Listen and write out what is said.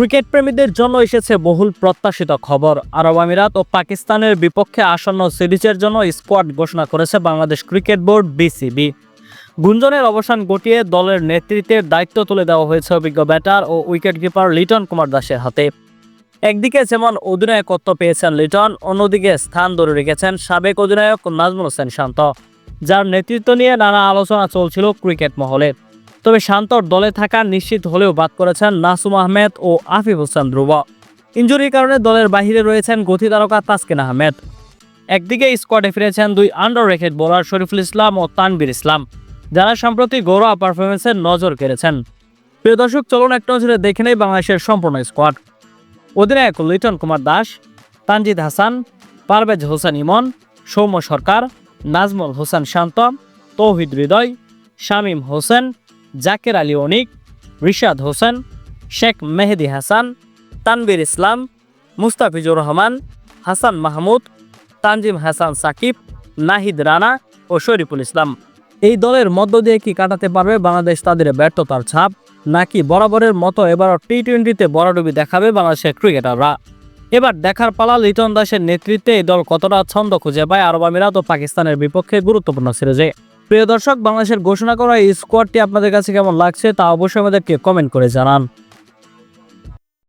Cricket প্রেমীদের জন্য এসেছে বহুল প্রত্যাশিত খবর। আরব আমিরাত ও পাকিস্তানের বিপক্ষে আসন্ন সিরিজের জন্য স্কোয়াড ঘোষণা করেছে বাংলাদেশ ক্রিকেট বোর্ড, বিসিবি। গুঞ্জনের অবসান ঘটিয়ে দলের নেতৃত্বের দায়িত্ব তুলে দেওয়া হয়েছে অভিজ্ঞ ব্যাটার ও উইকেট কিপার লিটন কুমার দাসের হাতে। একদিকে যেমন অধিনায়কত্ব পেয়েছেন লিটন, অন্যদিকে স্থান ধরে রেখেছেন সাবেক অধিনায়ক নাজমুল হোসেন শান্ত, যার নেতৃত্ব নিয়ে নানা আলোচনা চলছিল ক্রিকেট মহলে। তবে শান্তর দলে থাকা নিশ্চিত হলেও বাদ করেছেন নাসুম আহমেদ ও আফিফ হোসেন ধ্রুব। ইঞ্জুরির কারণে দলের বাহিরে রয়েছেন গতি তারকা তাসকিন আহমেদ। একদিকে স্কোয়াডে ফিরেছেন দুই underrated bowler Shariful Islam ও তানবির ইসলাম, যারা সম্প্রতি গৌরব পারফরমেন্সের নজর কেড়েছেন। প্রিয় দর্শক, চলুন এক নজরে দেখে নেই বাংলাদেশের সম্পূর্ণ স্কোয়াড। অধিনায়ক লিটন কুমার দাস, তানজিদ হাসান, পারভেজ হোসেন ইমন, সৌম্য সরকার, নাজমুল হোসেন শান্ত, তৌহিদ হৃদয়, শামীম হোসেন জাকের আলী অনিক, রিশাদ হোসেন, শেখ মেহেদি হাসান তানবির ইসলাম, মুস্তাফিজুর রহমান, হাসান মাহমুদ, তানজিম হাসান সাকিব, নাহিদ রানা ও শরীফুল ইসলাম। এই দলের মধ্য দিয়ে কি কাটাতে পারবে বাংলাদেশ তাদের ব্যর্থতার ছাপ, নাকি বরাবরের মতো এবারও টি টোয়েন্টিতে বড়ডুবি দেখাবে বাংলাদেশের ক্রিকেটাররা? এবার দেখার পালা লিটন দাসের নেতৃত্বে এই দল কতটা ছন্দ খুঁজে পায় আরব আমিরাত ও পাকিস্তানের বিপক্ষে গুরুত্বপূর্ণ সিরিজে। প্রিয় দর্শক, বাংলাদেশের ঘোষণা করা এই স্কোয়াডটি আপনাদের কাছে কেমন লাগছে তা অবশ্যই আমাদেরকে কমেন্ট করে জানান।